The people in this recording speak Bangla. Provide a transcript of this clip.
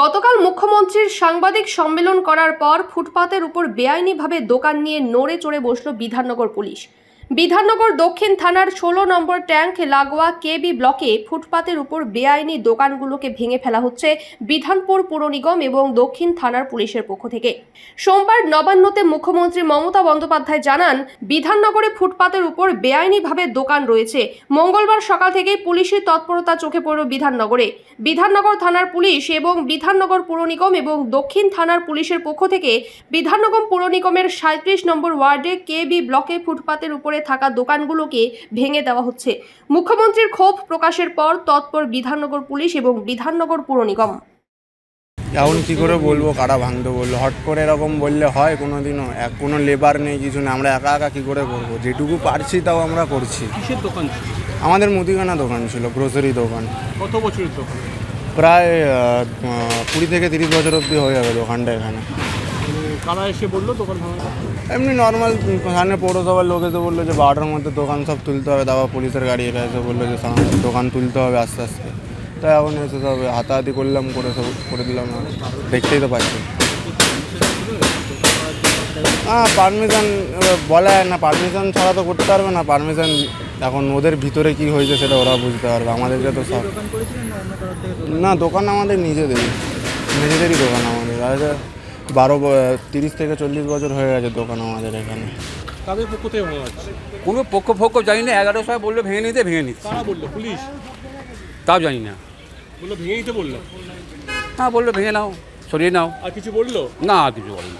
গতকাল মুখ্যমন্ত্রীর সাংবাদিক সম্মেলন করার পর ফুটপাতের উপর বেআইনিভাবে দোকান নিয়ে নড়ে চড়ে বসল বিধাননগর পুলিশ। বিধাননগর দক্ষিণ থানার ষোলো নম্বর ট্যাঙ্ক লাগোয়া কেবি ব্লকে ফুটপাতের উপর বেআইনি দোকানগুলোকে ভেঙে ফেলা হচ্ছে বিধানপুর পুর নিগম এবং দক্ষিণ থানার পুলিশের পক্ষ থেকে। সোমবার নবান্নতে মুখ্যমন্ত্রী মমতা বন্দ্যোপাধ্যায় জানান, বিধাননগরে ফুটপাতের উপর বেআইনিভাবে দোকান রয়েছে। মঙ্গলবার সকাল থেকেই পুলিশের তৎপরতা চোখে পড়ল বিধাননগরে। বিধাননগর থানার পুলিশ এবং বিধাননগর পুর নিগম এবং দক্ষিণ থানার পুলিশের পক্ষ থেকে বিধাননগর পুর নিগমের সাঁত্রিশ নম্বর ওয়ার্ডে কেবি ব্লকে ফুটপাতের উপরে থাকা দোকানগুলোকে ভেঙে দেওয়া হচ্ছে। মুখ্যমন্ত্রীর ক্ষোভ প্রকাশের পর তৎপর বিধাননগর পুলিশ এবং বিধাননগর পুর নিগম। এখন কী করে বলব কারা ভাঙতে বলল? হট করে এরকম বললে হয় কোনো দিনও এক কোনো লেবার নেই কিছু না আমরা একা একা কী করে করব? যেটুকু পারছি তাও আমরা করছি। কিসের দোকান আমাদের মুদিখানা দোকান ছিল গ্রোসারি দোকান। কত বছরের দোকান? প্রায় কুড়ি থেকে তিরিশ বছর অবধি হয়ে যাবে দোকানটা এখানে। কারা এসে বলল দোকান ভাঙা এমনি নর্মাল সামনে পৌরসভার লোক এসে বলল যে বারোটার মধ্যে দোকান সব তুলতে হবে তারপর পুলিশের গাড়ি এসে এসে বলল যে সামনে দোকান তুলতে হবে আস্তে আস্তে। তাই এখন এসে সব হাতাহাতি করলাম করে সব করে দিলাম দেখতেই তো পাচ্ছি। হ্যাঁ পারমিশন বলা হয় না পারমিশন ছাড়া তো করতে পারবে না পারমিশন এখন ওদের ভিতরে কি হয়েছে সেটা ওরা বুঝতে পারবে আমাদেরকে তো সব না দোকান আমাদের নিজেদেরই নিজেদেরই দোকান আমাদের আর বারো ব- তিরিশ থেকে চল্লিশ বছর হয়ে গেছে দোকান আমাদের এখানে। তাদের পক্ষ থেকে ভাঙা হচ্ছে? কোনো পক্ষ ফক্ষ জানি না এগারো সময় বলল ভেঙে নিতে ভেঙে নিতে কারা বলল? পুলিশ? তাও জানি না। বলল ভেঙে নিতে বলল। হ্যাঁ বলল ভেঙে নাও সরিয়ে নাও। আর কিছু বলল? না আর কিছু বলেনি।